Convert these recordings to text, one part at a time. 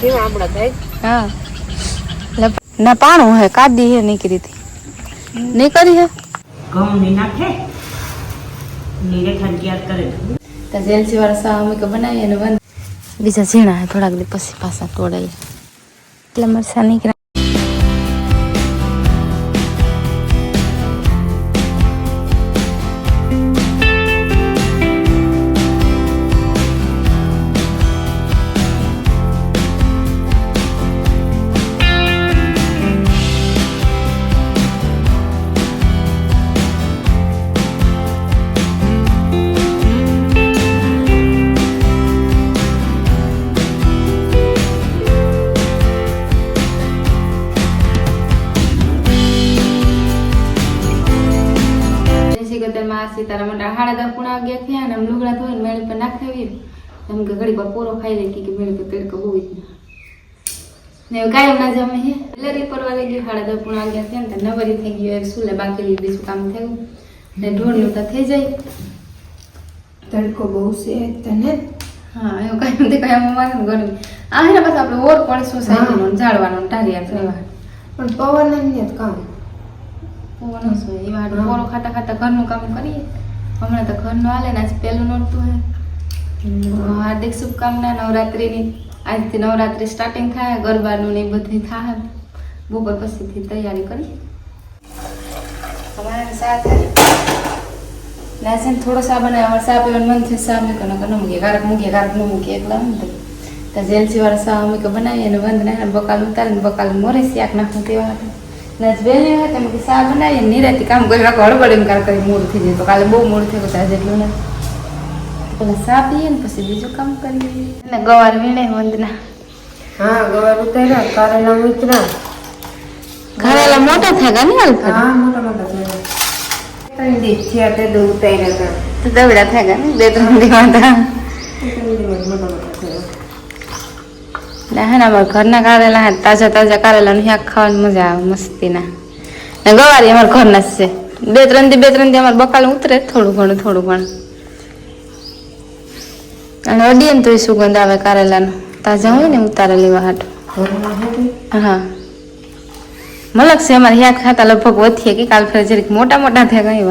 કેવા આપણા થાય? હા. લપ- ના પાણું હે કાદી હે નીકળી હતી. નીકળી હે? ઘઉં ને નાખે? નીરેખા તૈયાર કરે. તો જેલસી વાળા સા અમે કે બનાવીએ ને બંધ બીજા ઝીણા હે થોડાક દી પછી પાછા તોડાઈએ. એટલે મરસા નીકળ્યા માં સીતારામ મંડળ હાડા દસ પૂણા અગિયાર થયા ને આમ લુગડા ધોઈને મેળી પર નાખાવી એમ કે ઘડી પર પૂરો ખાઈ લે કે મેળી પર તડકો બહુ ના ને કાયમ ના જમે હે. લેરી પરવા લઈ ગયું હાડા દસ પૂણા અગિયાર થયા ને નવરી થઈ ગયું એક સુલે બાકી બીજું કામ થયું. ને ઢોળનું તો થઈ જાય. તડકો બહુ છે તને? હા એવું કાંઈ નથી કાંઈ માથું ગરમી આ ને પાછું આપણે ઓર પડે સોસાયટીનો ઝાડવાનો ટારિયા ફેરવા. પણ પવન જ કામ પવન જ હોય એવા હાટુ ખાતા ખાતા ઘરનું કામ કરીએ. હમણાં તો ઘરનું હાલે ને આજ પહેલું નોરતું હે. હાર્દિક શુભકામના નવરાત્રિની આજથી નવરાત્રિ સ્ટાર્ટિંગ થાય ગરબાનું ને બધી થાય. બપોર પછીથી તૈયારી કરી અમારે સાથે લાસન થોડો સા બનાવે અમારે સા પીવાનું મન થયું સા મૂકે નકર ન મૂકીએ કારક મૂકીએ કારક ન મૂકીએ એકલા નહીં ત્યાં જેલસી વાળા સા મૂકે બનાવીએ અને બંધ નાખે બકાલ ઉતારીને બકાલ મોરે શાક નાખું તેવા હતા ને બેને હોય તમે કે સા બનાવીએ નિરાતી કામ કરી રાખો હળબડીને કાર કરી મૂળ થઈ જાય. તો કાલે બહુ મૂળ થયું આજે એટલું ના પેલા સા પીએ ને પછી બીજું કામ કરીએ. અને ગવાર વીણે વંદના. હા ગવાર ઉતાર્યા કારેલા મિત્રા ઘરેલા મોટા થાય હાલ હા મોટા મોટા થયા. ત્રણ દિવસ થયા તે દો ઉતાર્યા હતા. તો દવડા થાય ને બે ત્રણ દિવસ હતા મોટા મોટા થયા. એટલે હે ને અમારા ઘરના કારેલા હે તાજા તાજા કારેલા નું શાક ખાવાની મજા આવે મસ્તીના. ને ગવારી અમારા ઘરના જ છે. બે ત્રણ દી બે ત્રણ દી અમારે બકાલ ઉતરે થોડું ઘણું થોડું ઘણું. અને અડીએ ને તો સુગંધ આવે કારેલાનો. તાજા હોય ને ઉતારે લેવા હાટ. હા. મલક છે અમારે શાક ખાતા લગભગ વધીએ કે કાલ ફેર જરીક મોટા મોટા થયા કઈ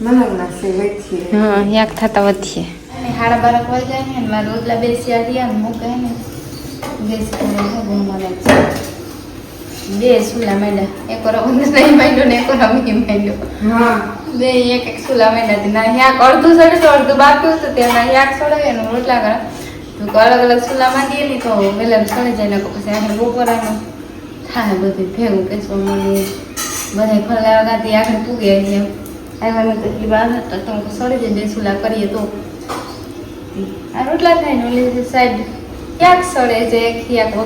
મલકના હા શાક થતા વધીએ. હાડા બારક જાય ને મારે રોટલા બેસી રહ્યા ને. બે સુલા માંડ્યા એક ને એક બે એક એક સુલા માંડ્યા હતી. અડધું સડે અડધું બાકી હતું સડાવે ને રોટલા અલગ અલગ સુલા માંડીએ ને તો વેલા સડી જાય ને પછી આખરે બપોરાનું થાય બધું ભેગું પેસવા મળે બધા ખોલા ગાતી આગળ પૂગે એમ આવ્યા તો એટલી તો તમે સડી જાય બે સુલા કરીએ તો આ રોટલા થાય ને ઓલી ક્યાંક હિયાક હિયાક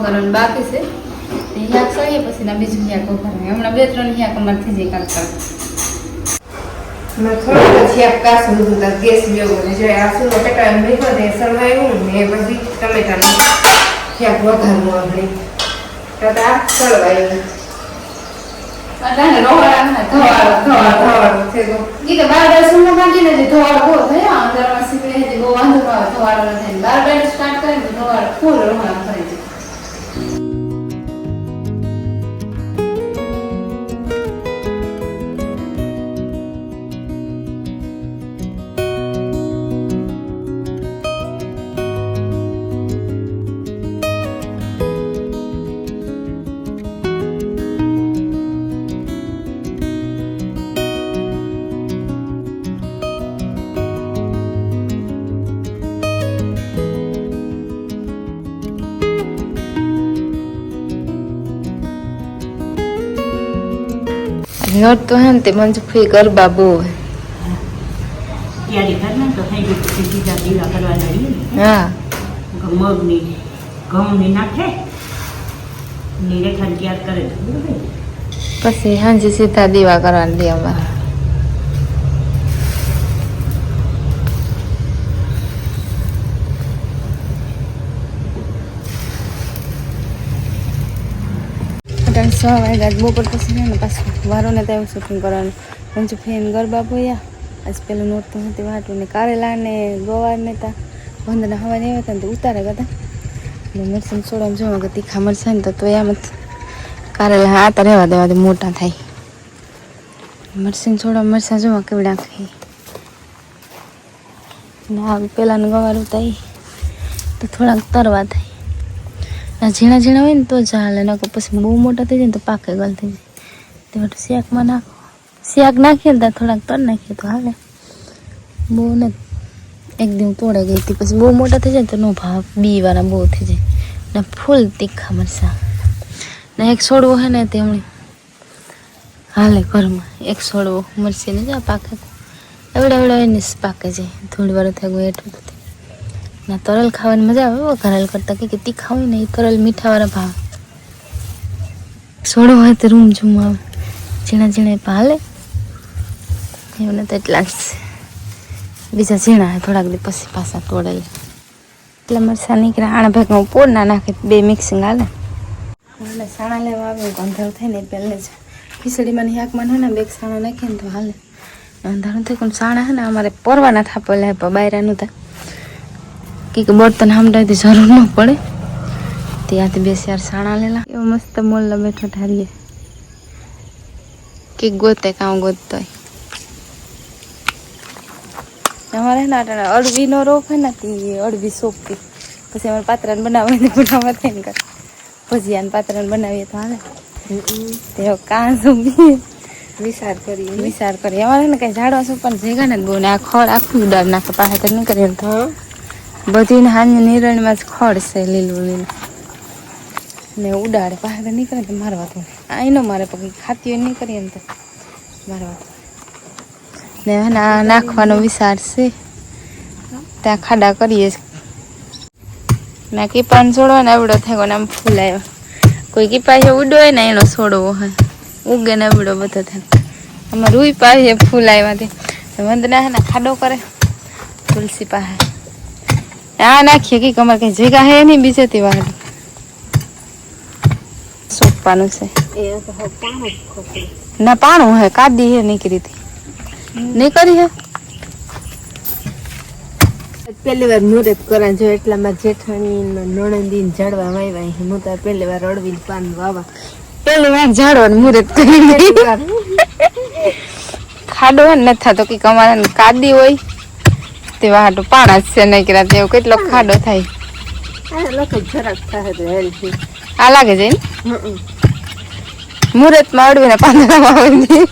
હિયાક હિયાક સરવાયું ને બધી ટમેટાનું ક્યાંક વઘારનું આપણે. તો આ સરવાયું. અટાણે રોવાળા ના ધોવાળો ધોવાળો તો ઈ તો બાર બાર સુનો કાઢીને જે ધોવાળો બહુ થયા અંદરમાં સીકડે બહુ વાંધો ન આવે થાય બાર બાર સ્ટાર્ટ કરી ને તો ધોવાળો ફૂલ રોવાળા થઈ જાય હેર તો હે ને તે મંજુફી ગરબા બહુ હે. મગની ઘઉંની નાખે નીરે તૈયાર કરે પછી હાંજે સીધા દીવા કરવાની દે અમારે. છ વાગ્યા બપોર પછી ને પાછું વારો ને ત્યાં શૂટિંગ કરવાનું. પંચુ ફેન ગરબા બોયા આજ પેલું નોરતું હતી વાટું ને કારેલા ને ગવાર ને તા. બંધના હવા ને આવ્યા હતા તો ઉતારે એટલે મરચાં સોડામાં જોવા કે તીખા મરસા ને તો એમ જ કારેલા હા તો રહેવા દેવા દે, મોટા થાય. મરસીન સોડા મરસા જોવા કેવડા ખાઈ ના પેલાનું ગવાર ઉતાઈ તો થોડાક તરવા થાય. આ ઝીણા ઝીણા હોય ને તો ચાલે નકર પછી બહુ મોટા થઈ જાય ને તો પાકે ગલ થઈ જાય તે માટે શાકમાં નાખો. શાક નાખીએ ને ત્યાં થોડાક તર નાખીએ તો હાલે. બહુ ને, એક દિન તોડે ગઈ હતી, પછી બહુ મોટા થઈ જાય તો નો ભાવ બી વાળા બહુ થઈ જાય. ને ફૂલ તીખા મરચાં. ને એક છોડવો હે ને તેમણે હાલે ઘરમાં. એક છોડવો મરસીને જા પાકે. એવડા એવડા એને પાકે છે. થોડી વાર થાય ગયું એટલું ના, તરલ ખાવાની મજા આવે ઘરેલ કરતાં કે તીખા હોય ને એ તરલ મીઠાવાળા ભાવ. સોડો હોય તો રૂમ ઝૂમ આવે ઝીણા ઝીણા પાલે એમને તો એટલા જ. બીજા ઝીણા થોડાક દી પછી પાછા તોડેલ. એટલે મરસા નીકળે આણા હું પોર ના નાખે, બે મિક્સિંગ હાલે. એટલે સાણા લેવા આવે અંધારું થાય ને પહેલે જ. ખીચડીમાં ને શાકમાં હોય ને, બે સાણા નાખીએ ને તો હાલે. અંધારું થાય, પણ સાણા હે ને અમારે પરવાના થાપેલા લે બાયરાનું થાય. કે બર્તન હામડાથી જરૂર ન પડે. ત્યાંથી બે ચાર સાણા લેલા. એવો મસ્ત મોલ્લા બેઠો ઠારીએ કે ગોતે કામ ગોતતો અમારે ના ને આટલા અળવીનો રોપ હે ને તે અળવી સોપતી પછી અમારે પાત્રાને બનાવવાની બનાવવા થાય ને કર ભજીયાને પાત્રાને બનાવીએ તો હાલે. તે કાં સોંપી વિચાર કરી વિચાર કરીએ. અમારે ને કઈ ઝાડવા સોંપવાનું ભેગા ને બહુ ને આ ખોળ આખું ઉડાડ નાખે પાસે કરીએ તો. હા બધી હાની નિરણમાં જ ખડ છે લીલું લીલું. ને ઉડાડે પાસે નીકળે તો મારવા તો આ એનો મારે પગ ખાતી હોય નહીં કરીએ ને તો મારવા તો ને નાખવાનો વિચાર છે. ત્યાં ખાડા કરીએ ના, કીપાને છોડવા ને આવડો થાય ને આમ ફૂલાયો કોઈ કીપા ઉડો હોય ને એનો છોડવો હોય. ઉગે ને આવડો બધો થાય. આમાં રૂઈ પાસે ફૂલ આવ્યાથી. વંદના હે ને ખાડો કરે. તુલસી પાસે. આ નાખીએ કે કમર કઈ જગ્યા હે નહીં બીજે તે વાળ. સોંપવાનું છે. ના પાણું હે કાદી હે નીકળી હતી. નીકળી હે? પહેલી વાર મુહૂર્ત કરા જો એટલામાં જેઠાણી ને નણંદી ને ઝાડવા વાવ્યા હું તો પહેલી વાર અળવી પાન વાવા. પેલી વાર જાડવા મુહૂર્ત કરી. ખાડો નથી થતો કે કમારા કાદી હોય. તે વાટો પાણા છે નહીં કર્યા તેવો કેટલો ખાડો થાય. આ લોકો જરાક થાય તો હેલ્થી આ લાગે છે ને? મુહૂર્તમાં અડવીને પાંદડામાં આવી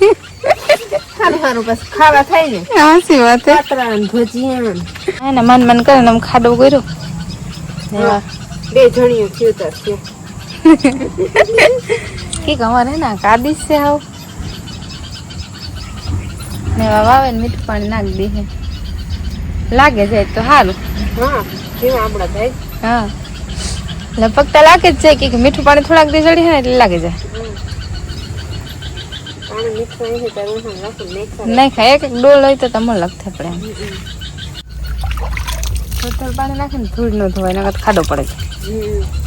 સારું બસ ખાવા થાય ને. વાત હે? ને ભજીયા ને મન મન કરે ને ખાડો કર્યો બે જણીઓ થયું છે કે અમારે ના કાદી છે હાવ ને વાવે ને મીઠું પાણી નાખી દે લાગે જાય તો સારું હા કેવું આપણા થાય. હા. લગભગ તો લાગે જ છે કે મીઠું પાણી થોડાક દે હે ને એટલે લાગે જાય નહીં ખાય. એક એક ડોલ હોય તો તમને લગતે પડે થોડું પાણી નાખીને ધૂળ ન ધોવાય નકર ખાડો પડે. છે